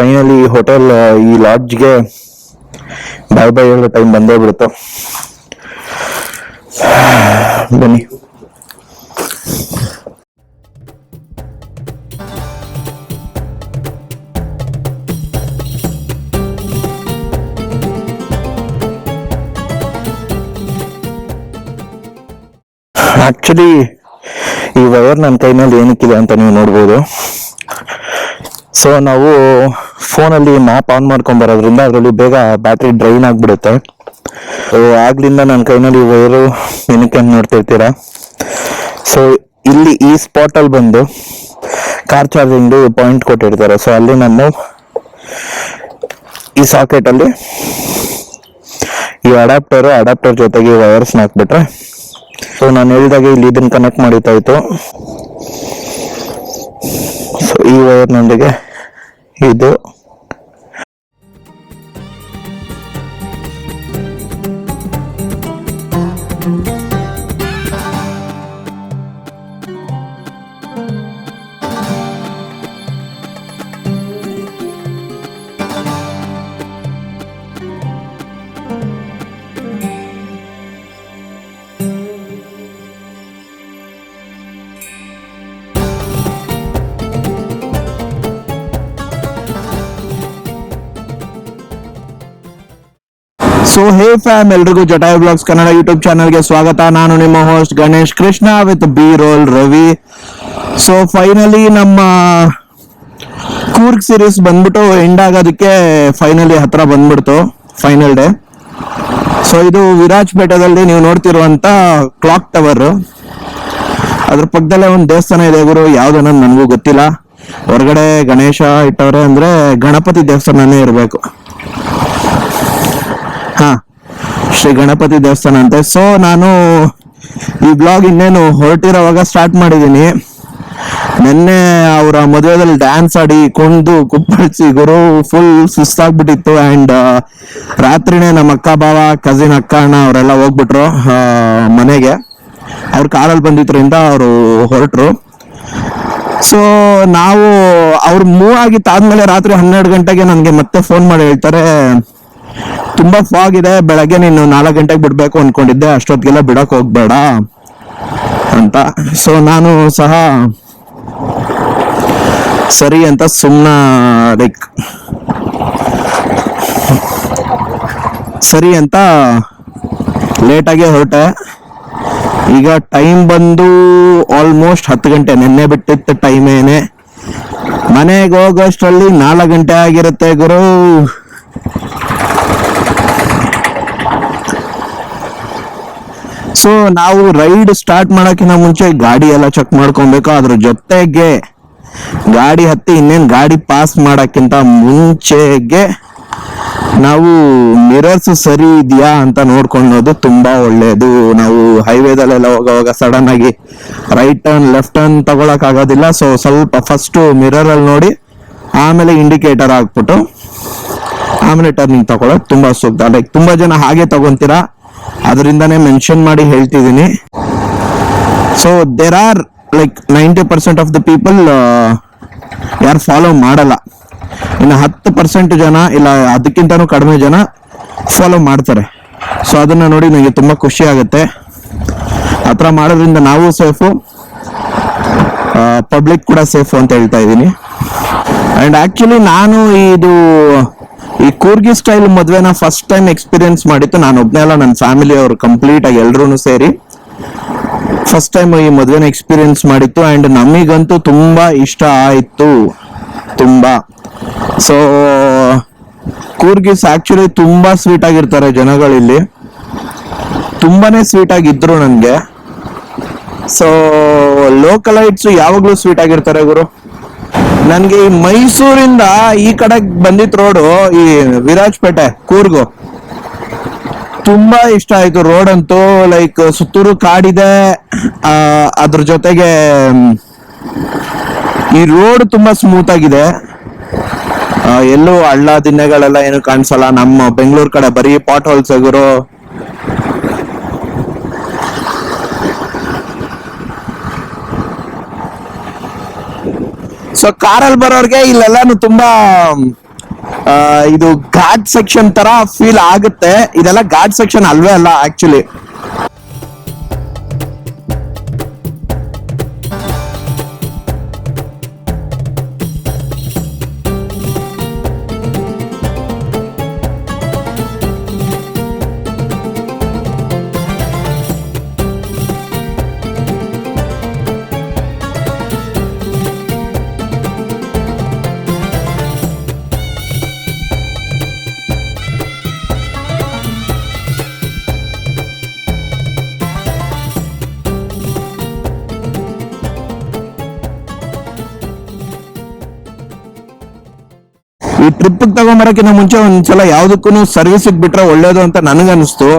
Finally hotel ಈ ಲಾಡ್ಜ್ಗೆ ಬಾಯ್ ಬಾಯ್ ಹೇಳೋ time ಬಂದೇ ಬಿಡ್ತು ಬನ್ನಿ. ಆಕ್ಚುಲಿ ಈ ವೈರ್ ನನ್ನ ಕೈನಲ್ಲಿ ಏನಕ್ಕಿದೆ ಅಂತ ನೀವು ನೋಡ್ಬೋದು. ಸೊ ನಾವು ಫೋನಲ್ಲಿ ಮ್ಯಾಪ್ ಆನ್ ಮಾಡ್ಕೊಂಡ್ ಬರೋದ್ರಿಂದ ಅದರಲ್ಲಿ ಬೇಗ ಬ್ಯಾಟ್ರಿ ಡ್ರೈನ್ ಆಗಿಬಿಡುತ್ತೆ. ಆಗ್ಲಿಂದ ನನ್ನ ಕೈನಲ್ಲಿ ವೈರು ಏನಕ್ಕೆ ನೋಡ್ತಿರ್ತೀರಾ? ಸೊ ಇಲ್ಲಿ ಈ ಸ್ಪಾಟ್ ಅಲ್ಲಿ ಬಂದು ಕಾರ್ ಚಾರ್ಜಿಂಗ್ ಪಾಯಿಂಟ್ ಕೊಟ್ಟಿರ್ತಾರೆ. ಸೊ ಅಲ್ಲಿ ನಾನು ಈ ಸಾಕೆಟಲ್ಲಿ ಈ ಅಡಾಪ್ಟರ್ ಅಡಾಪ್ಟರ್ ಜೊತೆಗೆ ವೈರ್ಸ್ ಹಾಕ್ಬಿಟ್ರೆ. ಸೊ ನಾನು ಹೇಳಿದಾಗ ಇಲ್ಲಿ ಇದನ್ನ ಕನೆಕ್ಟ್ ಮಾಡಿತ್ತಾಯ್ತು ಸೊ ಈ ವೈರ್ನೊಂದಿಗೆ ಇದು ಹೇ ಫ್ಯಾಮ್, ಎಲ್ರಿಗೂ ಜಟಾಯ್ ಬ್ಲಾಗ್ಸ್ ಕನ್ನಡ ಯೂಟ್ಯೂಬ್ ಚಾನಲ್ಗೆ ಸ್ವಾಗತ. ನಾನು ನಿಮ್ಮ host Ganesh Krishna with B roll Ravi. So finally ನಮ್ಮ ಕೂರ್ಗ್ ಸೀರೀಸ್ ಬಂದ್ಬಿಟ್ಟು ಎಂಡ್ ಆಗೋದಕ್ಕೆ ಫೈನಲಿ ಹತ್ರ ಬಂದ್ಬಿಡ್ತು ಫೈನಲ್ ಡೇ ಸೊ ಇದು ವಿರಾಜ್ಪೇಟೆದಲ್ಲಿ ನೀವು ನೋಡ್ತಿರುವಂತ ಕ್ಲಾಕ್ ಟವರ್ ಅದ್ರ ಪಕ್ಕದಲ್ಲೇ ಒಂದು ದೇವಸ್ಥಾನ ಇದೆ ಗುರು, ಯಾವ್ದು ಅನ್ನೋದು ನನಗೂ ಗೊತ್ತಿಲ್ಲ. ಹೊರಗಡೆ ಗಣೇಶ ಇಟ್ಟವ್ರೆ ಅಂದ್ರೆ ಗಣಪತಿ ದೇವಸ್ಥಾನನೇ ಇರಬೇಕು. ಶ್ರೀ ಗಣಪತಿ ದೇವಸ್ಥಾನ ಅಂತೆ. ಸೊ ನಾನು ಈ ಬ್ಲಾಗ್ ಇನ್ನೇನು ಹೊರಟಿರೋವಾಗ ಸ್ಟಾರ್ಟ್ ಮಾಡಿದ್ದೀನಿ. ನಿನ್ನೆ ಅವರ ಮದುವೆದಲ್ಲಿ ಡ್ಯಾನ್ಸ್ ಆಡಿ ಕುಣಿದು ಕುಪ್ಪಳಿಸಿ ಗುರು ಫುಲ್ ಸುಸ್ತಾಗ್ಬಿಟ್ಟಿತ್ತು ಅಂಡ್ ರಾತ್ರಿನೇ ನಮ್ಮ ಅಕ್ಕ ಬಾವ ಕಸಿನ್ ಅಕ್ಕ, ಅಣ್ಣ ಅವರೆಲ್ಲ ಹೋಗ್ಬಿಟ್ರು ಮನೆಗೆ. ಅವ್ರ ಕಾರಲ್ಲಿ ಬಂದಿದ್ರಿಂದ ಅವರು ಹೊರಟ್ರು. ಸೊ ನಾವು ಅವ್ರು ಮೂವ್ ಆಗಿತ್ತಾದ್ಮೇಲೆ ರಾತ್ರಿ ಹನ್ನೆರಡು ಗಂಟೆಗೆ ನನಗೆ ಮತ್ತೆ ಫೋನ್ ಮಾಡಿ ಹೇಳ್ತಾರೆ ತುಂಬಾ ಫಾಗ್ ಇದೆ. ಬೆಳಗ್ಗೆ ನೀನು ನಾಲ್ಕು ಗಂಟೆಗೆ ಬಿಡ್ಬೇಕು ಅನ್ಕೊಂಡಿದ್ದೆ. ಅಷ್ಟೊತ್ತಿಗೆಲ್ಲ ಬಿಡಕ್ ಹೋಗ್ಬೇಡ ಅಂತ. ಸೊ ನಾನು ಸಹ ಸರಿ ಅಂತ ಸುಮ್ಮನ ಲೈಕ್ ಸರಿ ಅಂತ ಲೇಟಾಗೆ ಹೊರಟೆ. ಈಗ ಟೈಮ್ ಬಂದು ಆಲ್ಮೋಸ್ಟ್ ಹತ್ತು ಗಂಟೆ. ನಿನ್ನೆ ಬಿಟ್ಟಿತ್ತು ಏನೆ. ಮನೆಗೆ ಹೋಗೋಷ್ಟರಲ್ಲಿ ನಾಲ್ಕು ಗಂಟೆ ಆಗಿರುತ್ತೆ ಗುರು. ಸೊ ನಾವು ರೈಡ್ ಸ್ಟಾರ್ಟ್ ಮಾಡೋಕ್ಕಿಂತ ಮುಂಚೆ ಗಾಡಿ ಎಲ್ಲ ಚೆಕ್ ಮಾಡ್ಕೊಬೇಕು ಅದ್ರ ಜೊತೆಗೆ ಗಾಡಿ ಹತ್ತಿ ಇನ್ನೇನು ಗಾಡಿ ಪಾಸ್ ಮಾಡೋಕ್ಕಿಂತ ಮುಂಚೆಗೆ ನಾವು ಮಿರರ್ಸ್ ಸರಿ ಇದೆಯಾ ಅಂತ ನೋಡ್ಕೊಳ್ಳೋದು ತುಂಬಾ ಒಳ್ಳೆಯದು ನಾವು ಹೈವೇದಲ್ಲೆಲ್ಲ ಹೋಗುವಾಗ ಸಡನ್ ಆಗಿ ರೈಟ್ ಟರ್ನ್ ಲೆಫ್ಟ್ ಟರ್ನ್ ತಗೊಳಕ್ ಆಗೋದಿಲ್ಲ. ಸೊ ಸ್ವಲ್ಪ ಫಸ್ಟ್ ಮಿರರ್ ಅಲ್ಲಿ ನೋಡಿ, ಆಮೇಲೆ ಇಂಡಿಕೇಟರ್ ಹಾಕ್ಬಿಟ್ಟು ಆಮೇಲೆ ಟರ್ನಿಂಗ್ ತಗೊಳಕ್ ತುಂಬಾ ಸೂಕ್ತ. ಲೈಕ್ ತುಂಬಾ ಜನ ಹಾಗೆ ತಗೊಂತೀರಾ? ಅದರಿಂದಾನೇ ಮೆನ್ಷನ್ ಮಾಡಿ ಹೇಳ್ತಿದ್ದೀನಿ. So there are like ninety percent of the people ಯಾರು ಫಾಲೋ ಮಾಡಲ್ಲ. ಇನ್ನು ಹತ್ತು ಪರ್ಸೆಂಟ್ ಜನ ಇಲ್ಲ, ಅದಕ್ಕಿಂತನೂ ಕಡಿಮೆ ಜನ ಫಾಲೋ ಮಾಡ್ತಾರೆ. ಸೊ ಅದನ್ನು ನೋಡಿ ನನಗೆ ತುಂಬ ಖುಷಿ ಆಗುತ್ತೆ. ಆ ಥರ ಮಾಡೋದ್ರಿಂದ ನಾವು ಸೇಫು ಪಬ್ಲಿಕ್ ಕೂಡ ಸೇಫು ಅಂತ ಹೇಳ್ತಾ ಇದ್ದೀನಿ. ಆ್ಯಂಡ್ ಆ್ಯಕ್ಚುಲಿ ನಾನು ಇದು ಈ ಕೂರ್ಗಿ ಸ್ಟೈಲ್ ಮದ್ವೆನ ಫಸ್ಟ್ ಟೈಮ್ ಎಕ್ಸ್ಪೀರಿಯನ್ಸ್ ಮಾಡಿತ್ತು ನಾನು ಒಬ್ನೇ ಅಲ್ಲ ನನ್ನ ಫ್ಯಾಮಿಲಿ ಅವರು ಕಂಪ್ಲೀಟ್ ಆಗಿ ಎಲ್ರೂ ಸೇರಿ. ಫಸ್ಟ್ ಟೈಮ್ ಈ ಮದ್ವೆನ ಎಕ್ಸ್ಪೀರಿಯನ್ಸ್ ಮಾಡಿತ್ತು ಅಂಡ್ ನಮಗಂತೂ ತುಂಬಾ ಇಷ್ಟ ಆಯಿತು. ತುಂಬಾ. ಸೊ ಕೂರ್ಗಿಸ್ ಆಕ್ಚುಲಿ ತುಂಬಾ ಸ್ವೀಟ್ ಆಗಿರ್ತಾರೆ ಜನಗಳಿಲ್ಲಿ ತುಂಬಾನೇ ಸ್ವೀಟ್ ಆಗಿದ್ರು ನನಗೆ. ಸೊ ಲೋಕಲೈಟ್ಸ್ ಯಾವಾಗಲೂ ಸ್ವೀಟ್ ಆಗಿರ್ತಾರೆ ಗುರು? ನನ್ಗೆ ಈ ಮೈಸೂರಿಂದ ಈ ಕಡೆ ಬಂದಿತ್ ರೋಡು ಈ ವಿರಾಜಪೇಟೆ, ಕೂರ್ಗು. ತುಂಬಾ ಇಷ್ಟ ಆಯ್ತು ರೋಡ್ ಅಂತೂ ಲೈಕ್ ಸುತ್ತೂರು ಕಾಡಿದೆ. ಅದ್ರ ಜೊತೆಗೆ, ಈ ರೋಡ್ ತುಂಬಾ ಸ್ಮೂತ್ ಆಗಿದೆ. ಎಲ್ಲೂ ಹಳ್ಳ ದಿನಗಳೆಲ್ಲ ಏನು ಕಾಣಿಸಲ್ಲ. ನಮ್ಮ ಬೆಂಗಳೂರು ಕಡೆ ಬರೀ ಪಾಟ್ ಹೋಲ್ಸ್ ಗುರು ಸೊ ಕಾರಲ್ಲಿ ಬರೋರ್ಗೆ ಇಲ್ಲೆಲ್ಲಾನು ತುಂಬಾ ಇದು ಘಾಟ್ ಸೆಕ್ಷನ್ ತರ ಫೀಲ್ ಆಗುತ್ತೆ. ಇದೆಲ್ಲ ಘಾಟ್ ಸೆಕ್ಷನ್ ಅಲ್ವೇ ಅಲ್ಲ ಆಕ್ಚುಲಿ ಟ್ರಿಪ್ ತಗೊಂಬರಕ್ಕಿಂತ ಮುಂಚೆ ಒಂದ್ಸಲ ಯಾವ್ದಕ್ಕೂ ಸರ್ವಿಸ್ ಬಿಟ್ರೆ ಒಳ್ಳೇದು ಅಂತ ನನಗನ್ನಿಸ್ತು.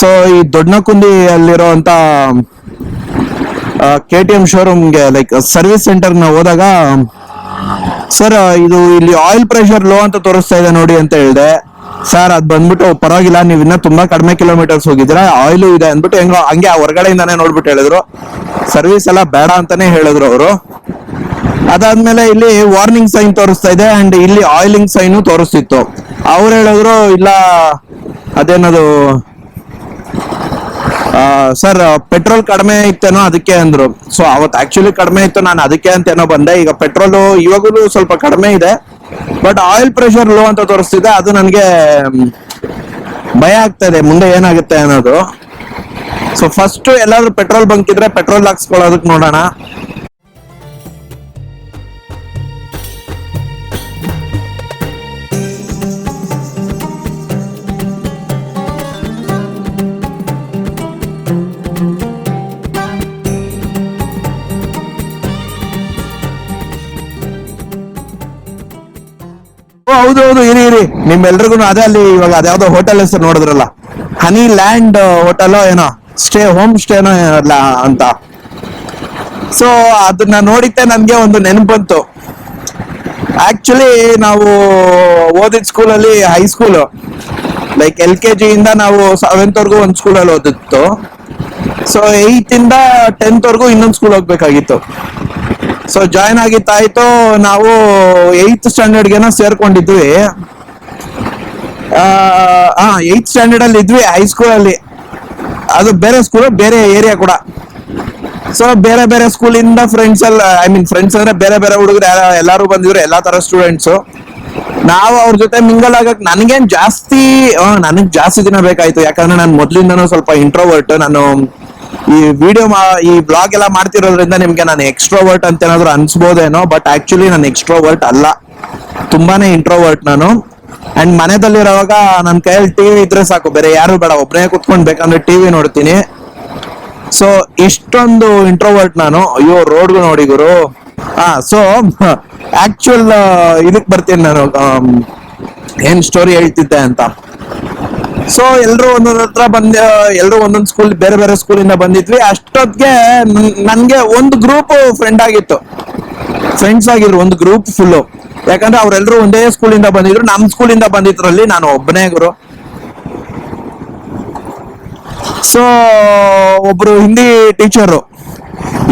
ಸೊ ಈ ದೊಡ್ಡನಕುಂದಿ ಅಲ್ಲಿರೋಂತ ಕೆ ಟಿ ಎಂ ಶೋರೂಮ್ಗೆ ಲೈಕ್ ಸರ್ವಿಸ್ ಸೆಂಟರ್ನ ಹೋದಾಗ ಸರ್ ಇದು ಇಲ್ಲಿ ಆಯಿಲ್ ಪ್ರೆಷರ್ ಲೋ ಅಂತ ತೋರಿಸ್ತಾ ಇದೆ ನೋಡಿ ಅಂತ ಹೇಳಿದೆ. ಸರ್ ಅದ್ ಬಂದ್ಬಿಟ್ಟು ಪರವಾಗಿಲ್ಲ, ನೀವು ಇನ್ನ ತುಂಬಾ ಕಡಿಮೆ ಕಿಲೋಮೀಟರ್ಸ್ ಹೋಗಿದ್ದೀರಾ ಆಯಿಲ್ ಇದೆ ಅಂದ್ಬಿಟ್ಟು ಹೆಂಗೋ ಹಂಗೆ ಹೊರಗಡೆಯಿಂದಾನೇ ನೋಡ್ಬಿಟ್ಟು ಹೇಳಿದ್ರು. ಸರ್ವಿಸ್ ಎಲ್ಲ ಬೇಡ ಅಂತಾನೆ ಹೇಳಿದ್ರು ಅವರು. ಅದಾದ್ಮೇಲೆ ಇಲ್ಲಿ ವಾರ್ನಿಂಗ್ ಸೈನ್ ತೋರಿಸ್ತಾ ಇದೆ ಅಂಡ್ ಇಲ್ಲಿ ಆಯಿಲಿಂಗ್ ಸೈನ್ ತೋರಿಸ್ತಿತ್ತು. ಅವ್ರು ಹೇಳಿದ್ರು, ಇಲ್ಲ, ಅದೇನದು ಸರ್ ಪೆಟ್ರೋಲ್ ಕಡಿಮೆ ಇತ್ತೇನೋ ಅದಕ್ಕೆ ಅಂದ್ರು. ಸೊ ಅವತ್ತು ಆಕ್ಚುಲಿ ಕಡಿಮೆ ಇತ್ತು, ನಾನು ಅದಕ್ಕೆ ಅಂತೇನೋ ಬಂದೆ. ಈಗ ಪೆಟ್ರೋಲ್ ಇವಾಗಲೂ ಸ್ವಲ್ಪ ಕಡಿಮೆ ಇದೆ. ಬಟ್ ಆಯಿಲ್ ಪ್ರೆಷರ್ ಲೋ ಅಂತ ತೋರಿಸ್ತಿದೆ. ಅದು ನನಗೆ ಭಯ ಆಗ್ತಾ ಇದೆ. ಮುಂದೆ ಏನಾಗುತ್ತೆ ಅನ್ನೋದು. ಸೊ ಫಸ್ಟ್ ಎಲ್ಲಾದ್ರೂ ಪೆಟ್ರೋಲ್ ಬಂಕ್ ಇದ್ರೆ ಪೆಟ್ರೋಲ್ ಹಾಕ್ಸ್ಕೊಳ್ಳೋದಕ್ಕೆ ನೋಡೋಣ. ಹೌದು ಹೌದು, ಇರಿ ಇರಿ. ನಿಮ್ಮೆಲ್ರಿಗೂ ಅದೇ ಅಲ್ಲಿ ಇವಾಗ ಅದ್ಯಾವ್ದೋ ಹೋಟೆಲ್ ಹೆಸರು ನೋಡಿದ್ರಲ್ಲ. ಹನಿ ಲ್ಯಾಂಡ್ ಹೋಟೆಲ್ ಏನೋ? ಸ್ಟೇ ಹೋಮ್ ಸ್ಟೇನೋ ಏನಲ್ಲ ಅಂತ. ಸೊ ಅದನ್ನ ನೋಡಿದ್ದೆ, ನನ್ಗೆ ಒಂದು ನೆನಪು ಬಂತು ಆಕ್ಚುಲಿ ನಾವು ಓದಿದ ಸ್ಕೂಲಲ್ಲಿ ಹೈಸ್ಕೂಲ್ ಲೈಕ್ ಎಲ್ ಕೆ ಇಂದ ನಾವು ಸೆವೆಂತ್ ಒಂದು ಒಂದ್ ಸ್ಕೂಲಲ್ಲಿ ಓದಿತ್ತು ಸೊ ಏಯ್ತ್ ಇಂದ ಟೆಂತ್ ವರ್ಗೂ ಇನ್ನೊಂದು ಸ್ಕೂಲ್ ಹೋಗ್ಬೇಕಾಗಿತ್ತು. ಸೊ ಜಾಯ್ನ್ ಆಗಿತ್ತಾಯ್ತು, ನಾವು ಏಯ್ತ್ ಸ್ಟ್ಯಾಂಡರ್ಡ್ಗೆನ ಸೇರ್ಕೊಂಡಿದ್ವಿ. ಆ ಏಯ್ತ್ ಸ್ಟ್ಯಾಂಡರ್ಡ್ ಅಲ್ಲಿ ಇದ್ವಿ ಹೈಸ್ಕೂಲ್ ಅಲ್ಲಿ. ಅದು ಬೇರೆ ಸ್ಕೂಲ್ ಬೇರೆ ಏರಿಯಾ ಕೂಡ. ಸೊ ಬೇರೆ ಬೇರೆ ಸ್ಕೂಲಿಂದ ಫ್ರೆಂಡ್ಸ್ ಎಲ್ಲ ಐ ಮೀನ್ ಫ್ರೆಂಡ್ಸ್ ಅಂದ್ರೆ ಬೇರೆ ಬೇರೆ ಹುಡುಗರು ಎಲ್ಲಾರು ಬಂದಿದ್ರು, ಎಲ್ಲಾ ತರ ಸ್ಟೂಡೆಂಟ್ಸ್ ನಾವು ಅವ್ರ ಜೊತೆ ಮಿಂಗಲ್ ಆಗಕ್ ನನ್ಗೇನ್ ಜಾಸ್ತಿ ನನಗ್ ಜಾಸ್ತಿ ದಿನ ಬೇಕಾಯ್ತು. ಯಾಕಂದ್ರೆ ನಾನು ಮೊದ್ಲಿಂದನೂ ಸ್ವಲ್ಪ ಇಂಟ್ರೋವರ್ಟ್ ನಾನು ಈ ವಿಡಿಯೋ ಈ ಬ್ಲಾಗ್ ಎಲ್ಲ ಮಾಡ್ತಿರೋದ್ರಿಂದ ನಿಮ್ಗೆ ನಾನು ಎಕ್ಸ್ಟ್ರೋವರ್ಟ್ ಅಂತ ಏನಾದ್ರು ಅನ್ಸ್ಬೋದೇನೋ ಬಟ್ ಆಕ್ಚುಲಿ ನಾನು ಎಕ್ಸ್ಟ್ರೋವರ್ಟ್ ಅಲ್ಲ. ತುಂಬಾನೇ ಇಂಟ್ರೋವರ್ಟ್ ನಾನು. ಅಂಡ್ ಮನೆಯಲ್ಲಿರೋವಾಗ ನನ್ನ ಕೈಯಲ್ಲಿ ಟಿವಿ ಇದ್ರೆ ಸಾಕು, ಬೇರೆ ಯಾರು ಬೇಡ ಒಬ್ಬನೇ ಕುತ್ಕೊಂಡ್ ಬೇಕಂದ್ರೆ ಟಿವಿ ನೋಡ್ತೀನಿ. ಸೊ ಇಷ್ಟೊಂದು ಇಂಟ್ರೋವರ್ಟ್ ನಾನು. ಅಯ್ಯೋ ರೋಡ್ಗೂ ನೋಡಿ ಗುರು. ಹಾ ಸೊ ಆಕ್ಚುಯಲ್ ಇದಕ್ ಬರ್ತೀನಿ ನಾನು ಏನ್ ಸ್ಟೋರಿ ಹೇಳ್ತಿದ್ದೆ ಅಂತ. ಸೊ ಎಲ್ಲರೂ ಒಂದೊಂದ್ ಹತ್ರ ಬಂದ ಎಲ್ಲರೂ ಒಂದೊಂದ್ ಸ್ಕೂಲ್ ಬೇರೆ ಬೇರೆ ಸ್ಕೂಲಿಂದ ಬಂದಿದ್ವಿ. ಅಷ್ಟೊತ್ತಿಗೆ ನನ್ಗೆ ಒಂದು ಗ್ರೂಪ್ ಫ್ರೆಂಡ್ ಆಗಿತ್ತು. ಫ್ರೆಂಡ್ಸ್ ಆಗಿದ್ರು, ಒಂದು ಗ್ರೂಪ್ ಫುಲ್ಲು ಯಾಕಂದ್ರೆ ಅವರೆಲ್ಲರೂ ಒಂದೇ ಸ್ಕೂಲಿಂದ ಬಂದಿದ್ರು. ನಮ್ಮ ಸ್ಕೂಲಿಂದ ಬಂದಿದ್ರಲ್ಲಿ ನಾನು ಒಬ್ಬನೇ ಗುರು. ಸೊ ಒಬ್ರು ಹಿಂದಿ ಟೀಚರು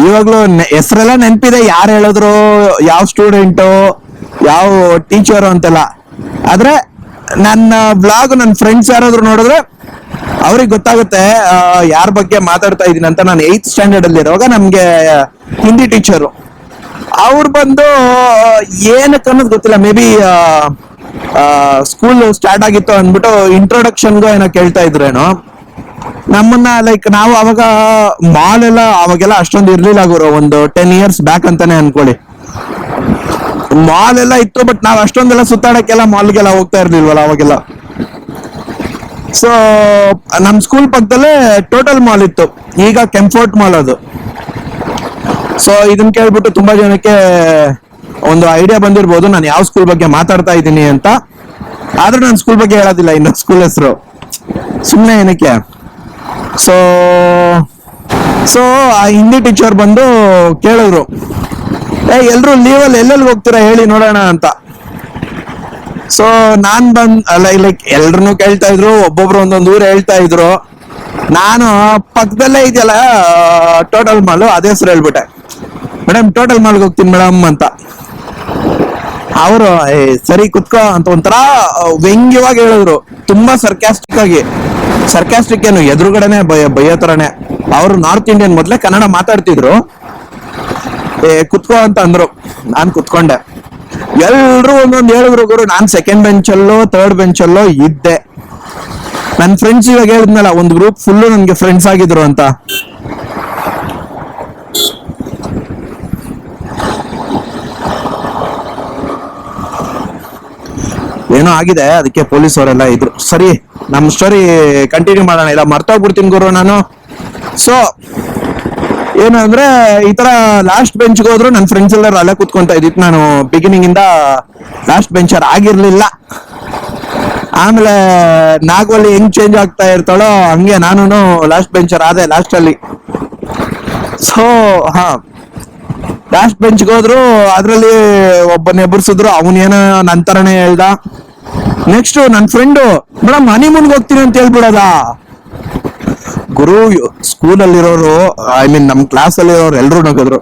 ಇವಾಗ್ಲೂ ಹೆಸರೆಲ್ಲ ನೆನಪಿದೆ. ಯಾರು ಹೇಳಿದ್ರು, ಯಾವ ಸ್ಟೂಡೆಂಟು ಯಾವ ಟೀಚರು ಅಂತೆಲ್ಲ. ಆದ್ರೆ ನನ್ನ ಬ್ಲಾಗ್ ನನ್ನ ಫ್ರೆಂಡ್ಸ್ ಯಾರಾದ್ರೂ ನೋಡಿದ್ರೆ ಅವ್ರಿಗೆ ಗೊತ್ತಾಗುತ್ತೆ ಯಾರ ಬಗ್ಗೆ ಮಾತಾಡ್ತಾ ಇದೀನಿ ಅಂತ. ನಾನು ಏತ್ ಸ್ಟ್ಯಾಂಡರ್ಡ್ ಅಲ್ಲಿ ಇರುವಾಗ ನಮ್ಗೆ ಹಿಂದಿ ಟೀಚರು ಅವ್ರು ಬಂದು ಏನಕ್ಕೆ ಅನ್ನೋದು ಗೊತ್ತಿಲ್ಲ. ಮೇ ಬಿ ಸ್ಕೂಲ್ ಸ್ಟಾರ್ಟ್ ಆಗಿತ್ತು ಅಂದ್ಬಿಟ್ಟು ಇಂಟ್ರೊಡಕ್ಷನ್ಗೂ ಏನೋ ಕೇಳ್ತಾ ಇದ್ರೇನೋ. ನಮ್ಮನ್ನ ಲೈಕ್ ನಾವು ಅವಾಗ ಮಾಲ್ ಎಲ್ಲ ಅವಾಗೆಲ್ಲ ಅಷ್ಟೊಂದು ಇರ್ಲಿಲ್ಲ ಗುರು. ಒಂದು ಟೆನ್ ಇಯರ್ಸ್ ಬ್ಯಾಕ್ ಅಂತಾನೆ ಅನ್ಕೊಳ್ಳಿ. ಮಾಲ್ ಎಲ್ಲ ಇತ್ತು ಬಟ್ ನಾವ್ ಅಷ್ಟೊಂದೆಲ್ಲ ಸುತ್ತಾಡಕ್ಕೆಲ್ಲ ಮಾಲ್ಗೆಲ್ಲ ಹೋಗ್ತಾ ಇರ್ಲಿಲ್ವಲ್ಲ ಅವಾಗೆಲ್ಲ. ಸೊ ನಮ್ ಸ್ಕೂಲ್ ಪಕ್ಕದಲ್ಲೇ ಟೋಟಲ್ ಮಾಲ್ ಇತ್ತು. ಈಗ ಕೆಂಫೋರ್ಟ್ ಮಾಲ್ ಅದು. ಸೊ ಇದನ್ನ ಕೇಳ್ಬಿಟ್ಟು ತುಂಬಾ ಜನಕ್ಕೆ ಒಂದು ಐಡಿಯಾ ಬಂದಿರ್ಬೋದು. ನಾನು ಯಾವ ಸ್ಕೂಲ್ ಬಗ್ಗೆ ಮಾತಾಡ್ತಾ ಇದ್ದೀನಿ ಅಂತ. ಆದ್ರೆ ನಾನು ಸ್ಕೂಲ್ ಬಗ್ಗೆ ಹೇಳೋದಿಲ್ಲ ಇನ್ನು ಸ್ಕೂಲ್ ಹೆಸರು. ಸುಮ್ಮನೆ ಏನಕ್ಕೆ? ಸೊ ಸೊ ಆ ಹಿಂದಿ ಟೀಚರ್ ಬಂದು ಕೇಳಿದ್ರು. ಏ, ಎಲ್ರು ಲೀವಲ್ಲಿ ಎಲ್ಲೆಲ್ಲಿ ಹೋಗ್ತೀರಾ ಹೇಳಿ ನೋಡೋಣ ಅಂತ. ಸೊ ನಾನ್ ಬಂದ್, ಅಲ್ಲ ಲೈಕ್ ಎಲ್ರು ಕೇಳ್ತಾ ಇದ್ರು, ಒಬ್ಬೊಬ್ರು ಒಂದೊಂದು ಊರು ಹೇಳ್ತಾ ಇದ್ರು. ನಾನು ಪಕ್ಕದಲ್ಲೇ ಇದೆಯಲ್ಲ ಟೋಟಲ್ ಮಾಲ್ ಅದೇ ಹೆಸರು ಹೇಳ್ಬಿಟ್ಟೆ. ಮೇಡಮ್ ಟೋಟಲ್ ಮಾಲ್ಗೆ ಹೋಗ್ತೀನಿ ಮೇಡಮ್ ಅಂತ. ಅವರು ಸರಿ ಕುತ್ಕೋ ಅಂತ ಒಂಥರ ವ್ಯಂಗ್ಯವಾಗಿ ಹೇಳಿದ್ರು. ತುಂಬಾ ಸರ್ಕ್ಯಾಸ್ಟಿಕ್ ಆಗಿ. ಸರ್ಕ್ಯಾಸ್ಟಿಕ್ ಏನು, ಎದುರುಗಡೆನೆ ಬಯ ಬಯ್ಯೋ ಥರನೇ ಅವರು ನಾರ್ತ್ ಇಂಡಿಯನ್ ಮೊದಲೇ ಕನ್ನಡ ಮಾತಾಡ್ತಿದ್ರು. ಏ, ಕುತ್ಕೋ ಅಂತ ಅಂದ್ರು. ನಾನ್ ಕುತ್ಕೊಂಡೆ. ಎಲ್ರು ಒಂದೊಂದು ಹೇಳಿದ್ರು, ಗುರು, ನಾನ್ ಸೆಕೆಂಡ್ ಬೆಂಚಲ್ಲೋ ಥರ್ಡ್ ಬೆಂಚಲ್ಲೋ ಇದ್ದೆ. ನನ್ನ ಫ್ರೆಂಡ್ಸ್ ಇವಾಗ ಹೇಳಿದ್ನಲ್ಲ, ಒಂದು ಗ್ರೂಪ್ ಫುಲ್ಲು ನನಗೆ ಫ್ರೆಂಡ್ಸ್ ಆಗಿದ್ರು ಅಂತ. ಏನೋ ಆಗಿದೆ, ಅದಕ್ಕೆ ಪೊಲೀಸ್ ಅವರೆಲ್ಲ ಇದ್ರು. ಸರಿ, ನಮ್ ಸ್ಟೋರಿ ಕಂಟಿನ್ಯೂ ಮಾಡೋಣ. ಇಲ್ಲ, ಮರ್ತೋಗ್ಬಿಡ್ತೀನಿ ಗುರು ನಾನು. ಸೊ ಏನಂದ್ರೆ ಈ ತರ ಲಾಸ್ಟ್ ಬೆಂಚ್ ಹೋದ್ರು ನನ್ನ ಫ್ರೆಂಡ್ಸ್ ಎಲ್ಲರೂ ಅಲ್ಲೇ ಕೂತ್ಕೊಂತ ಇದ್ದಿತ್ತು ನಾನು ಬಿಗಿನಿಂಗ್ ಇಂದ ಲಾಸ್ಟ್ ಬೆಂಚರ್ ಆಗಿರ್ಲಿಲ್ಲ. ಆಮೇಲೆ ನಾಗವಲ್ಲಿ ಹೆಂಗ್ ಚೇಂಜ್ ಆಗ್ತಾ ಇರ್ತಾಳೋ ಹಂಗೆ ನಾನು ಲಾಸ್ಟ್ ಬೆಂಚರ್ ಆದೆ ಲಾಸ್ಟ್ ಅಲ್ಲಿ. ಸೊ ಹಾ. ಲಾಸ್ಟ್ ಬೆಂಚ್ಗೆ ಹೋದ್ರು ಅದ್ರಲ್ಲಿ ಒಬ್ಬನ ಎಬ್ಬರ್ಸಿದ್ರು ಅವನೇನ ಏನೋ ನನ್ ತರನೇ ಹೇಳ್ದ. ನೆಕ್ಸ್ಟ್ ನನ್ನ ಫ್ರೆಂಡು ಮೇಡಮ್ ಹನಿಮೂನ್ಗೆ ಹೋಗ್ತೀನಿ ಅಂತ ಹೇಳ್ಬಿಡದ? ಗುರು ಸ್ಕೂಲ್ ಅಲ್ಲಿರೋರು ಐ ಮೀನ್ ನಮ್ ಕ್ಲಾಸ್ ಅಲ್ಲಿರೋರು ಎಲ್ರು ನಗಿದ್ರು.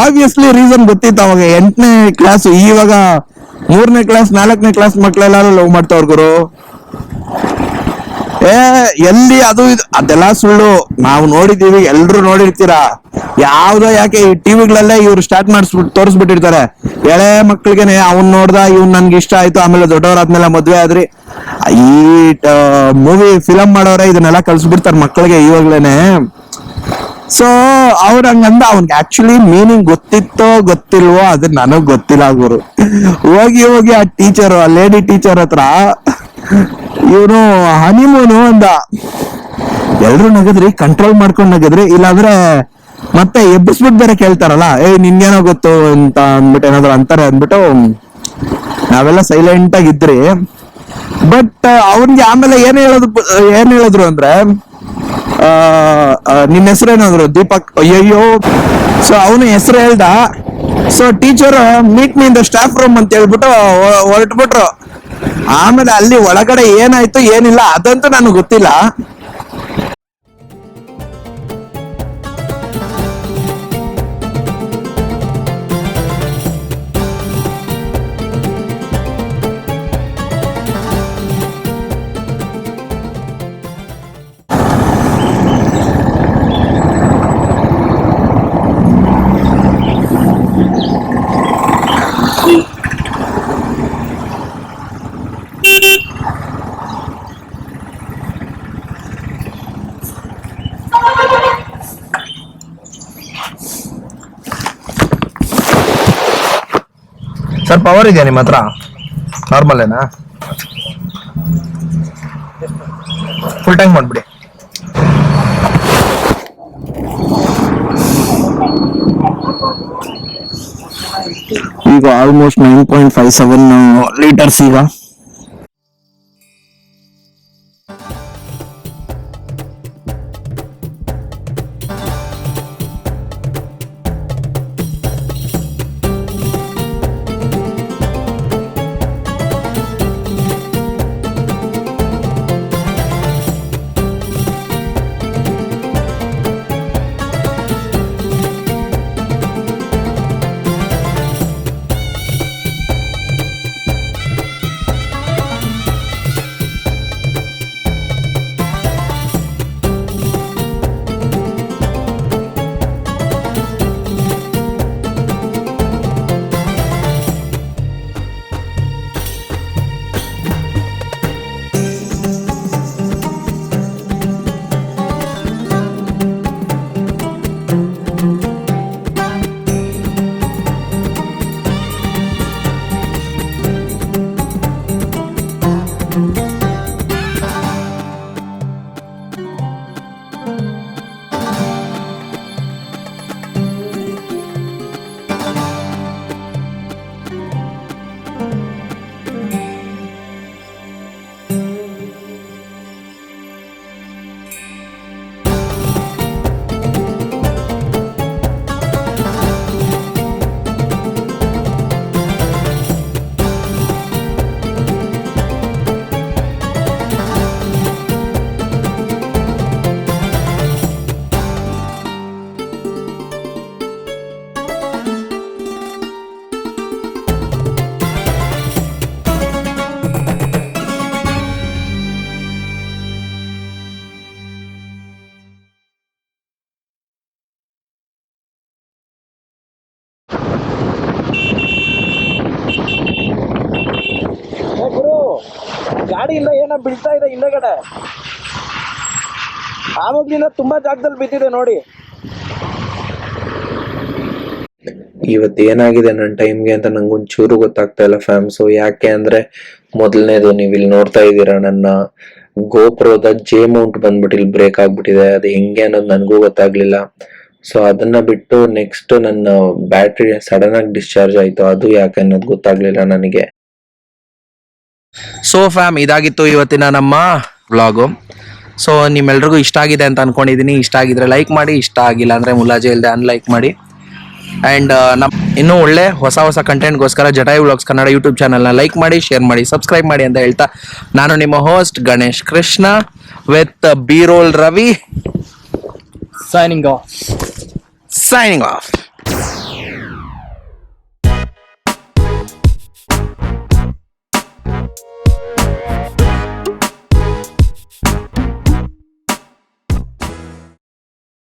ಆಬ್ವಿಯಸ್ಲಿ ರೀಸನ್ ಗೊತ್ತಿತ್ತು ಅವಾಗ. ಎಂಟನೇ ಕ್ಲಾಸ್ ಇವಾಗ ಮೂರನೇ ಕ್ಲಾಸ್ ನಾಲ್ಕನೇ ಕ್ಲಾಸ್ ಮಕ್ಳೆಲ್ಲಾರು ಲವ್ ಮಾಡ್ತಾವ್ರ ಗುರು. ಏ, ಎಲ್ಲಿ ಅದು ಇದು? ಅದೆಲ್ಲ ಸುಳ್ಳು. ನಾವು ನೋಡಿದೀವಿ ಎಲ್ರು ನೋಡಿರ್ತೀರಾ? ಯಾವ್ದೋ ಯಾಕೆ ಈ ಟಿವಿಗಳಲ್ಲೇ ಇವ್ರು ಸ್ಟಾರ್ಟ್ ಮಾಡಿಸ್ಬಿಟ್ಟು ತೋರಿಸ್ಬಿಟ್ಟಿರ್ತಾರೆ. ಎಳೆ ಮಕ್ಳಿಗೆನೆ, ಅವ್ನ್ ನೋಡ್ದ, ಇವ್ನ್ ನನ್ಗೆ ಇಷ್ಟ ಆಯ್ತು, ಆಮೇಲೆ ದೊಡ್ಡವರಾದ್ಮೇಲೆ ಮದ್ವೆ ಆದ್ರಿ. ಈ ಮೂವಿ ಫಿಲಂ ಮಾಡೋರೆ ಇದನ್ನೆಲ್ಲ ಕಳ್ಸ್ಬಿಡ್ತಾರೆ ಮಕ್ಕಳಿಗೆ ಇವಾಗ್ಲೇನೆ. ಸೊ ಅವ್ರ ಹಂಗಂದ ಅವ್ನ್ಗೆ ಆಕ್ಚುಲಿ ಮೀನಿಂಗ್ ಗೊತ್ತಿತ್ತೋ, ಗೊತ್ತಿಲ್ವೋ, ಅದು ನನಗ್ ಗೊತ್ತಿಲ್ಲ ಗುರು. ಹೋಗಿ ಹೋಗಿ ಆ ಟೀಚರ್ ಆ ಲೇಡಿ ಟೀಚರ್ ಹತ್ರ ಇವನು ಹನಿಮೂನು ಅಂದ ಎಲ್ರು ನಗದ್ರಿ ಕಂಟ್ರೋಲ್ ಮಾಡ್ಕೊಂಡ್ ನಗದ್ರಿ ಇಲ್ಲಾಂದ್ರೆ ಮತ್ತೆ ಎಬ್ಬಿಸ್ಬಿಟ್ಟು ಬೇರೆ ಕೇಳ್ತಾರಲ್ಲ ಏಯ್ ನಿನ್ಗೇನೋ ಗೊತ್ತು ಅಂತ ಅಂದ್ಬಿಟ್ಟು ಏನಾದ್ರು ಅಂತಾರೆ ಅಂದ್ಬಿಟ್ಟು ನಾವೆಲ್ಲ ಸೈಲೆಂಟ್ ಆಗಿದ್ರಿ ಬಟ್ ಅವನ್ಗೆ ಆಮೇಲೆ ಏನ್ ಹೇಳೋದು ಏನ್ ಹೇಳಿದ್ರು ಅಂದ್ರೆ ಆ, ನಿನ್ ಹೆಸರು ಏನಾದ್ರು ದೀಪಕ್ ಅಯ್ಯಯ್ಯೋ. ಸೊ ಅವನು ಹೆಸರು ಹೇಳ್ದ. So teacher meet me in the staff room ಅಂತ ಹೇಳ್ಬಿಟ್ಟು ಹೊರಟ್ಬಿಟ್ರು. ಆಮೇಲೆ ಅಲ್ಲಿ ಒಳಗಡೆ ಏನಾಯ್ತು ಏನಿಲ್ಲ ಅದಂತೂ ನನಗೆ ಗೊತ್ತಿಲ್ಲ. ಸರ್ ಪವರ್ ಇದೆಯಾ ನಿಮ್ಮ ಹತ್ರ? ನಾರ್ಮಲ್ ಏನಾ? ಫುಲ್ ಟ್ಯಾಂಕ್ ಮಾಡ್ಬಿಡಿ. ಈಗ almost nine point five seven litres ಈಗ. ಏನೋ ಬೀಳ್ತಾ ಇದೆ ಹಿಂದೆಗಡೆ. ಆವಾಗ್ಲಿಂದ ತುಂಬಾ ಜಾಗದಲ್ಲಿ ಬಿದ್ದಿದೆ ನೋಡಿ. ಇವತ್ತು ಏನಾಗಿದೆ ನನ್ನ ಟೈಮ್ಗೆ ಅಂತ ನಂಗೆ ಒಂಚೂರು ಗೊತ್ತಾಗ್ತಾ ಇಲ್ಲ ಫ್ಯಾಮ್ಸು ಯಾಕೆ ಅಂದ್ರೆ ಮೊದಲನೇದು ನೀವಿಲ್ಲಿ ಇಲ್ಲಿ ನೋಡ್ತಾ ಇದ್ದೀರಾ ನನ್ನ ಗೋಪುರದ ಜೆ ಮೌಂಟ್ ಬಂದ್ಬಿಟ್ಟು ಇಲ್ಲಿ ಬ್ರೇಕ್ ಆಗ್ಬಿಟ್ಟಿದೆ. ಅದು ಹೆಂಗೆ ಅನ್ನೋದು ನನಗೂ ಗೊತ್ತಾಗ್ಲಿಲ್ಲ. ಸೊ ಅದನ್ನ ಬಿಟ್ಟು ನೆಕ್ಸ್ಟ್ ನನ್ನ ಬ್ಯಾಟ್ರಿ ಸಡನ್ ಆಗಿ ಡಿಸ್ಚಾರ್ಜ್ ಆಯ್ತು. ಅದು ಯಾಕೆ ಅನ್ನೋದು ಗೊತ್ತಾಗ್ಲಿಲ್ಲ ನನಗೆ. ಸೊ ಫ್ಯಾಮ್ ಇದಾಗಿತ್ತು ಇವತ್ತಿನ ನಮ್ಮ ವ್ಲಾಗು ಸೊ ನಿಮ್ಮೆಲ್ರಿಗೂ ಇಷ್ಟ ಆಗಿದೆ ಅಂತ ಅನ್ಕೊಂಡಿದ್ದೀನಿ ಇಷ್ಟ ಆಗಿದ್ರೆ ಲೈಕ್ ಮಾಡಿ ಇಷ್ಟ ಆಗಿಲ್ಲ ಅಂದರೆ ಮುಲಾಜೆ ಇಲ್ಲದೆ ಅನ್ಲೈಕ್ ಮಾಡಿ. ಆ್ಯಂಡ್ ನಮ್ಮ ಇನ್ನೂ ಒಳ್ಳೆ ಹೊಸ ಹೊಸ ಕಂಟೆಂಟ್ಗೋಸ್ಕರ ಜಟಾಯು ವ್ಲಾಗ್ಸ್ ಕನ್ನಡ ಯೂಟ್ಯೂಬ್ ಚಾನಲ್ನ ಲೈಕ್ ಮಾಡಿ ಶೇರ್ ಮಾಡಿ ಸಬ್ಸ್ಕ್ರೈಬ್ ಮಾಡಿ ಅಂತ ಹೇಳ್ತಾ ನಾನು ನಿಮ್ಮ host Ganesh Krishna with B roll Ravi. Signing off signing off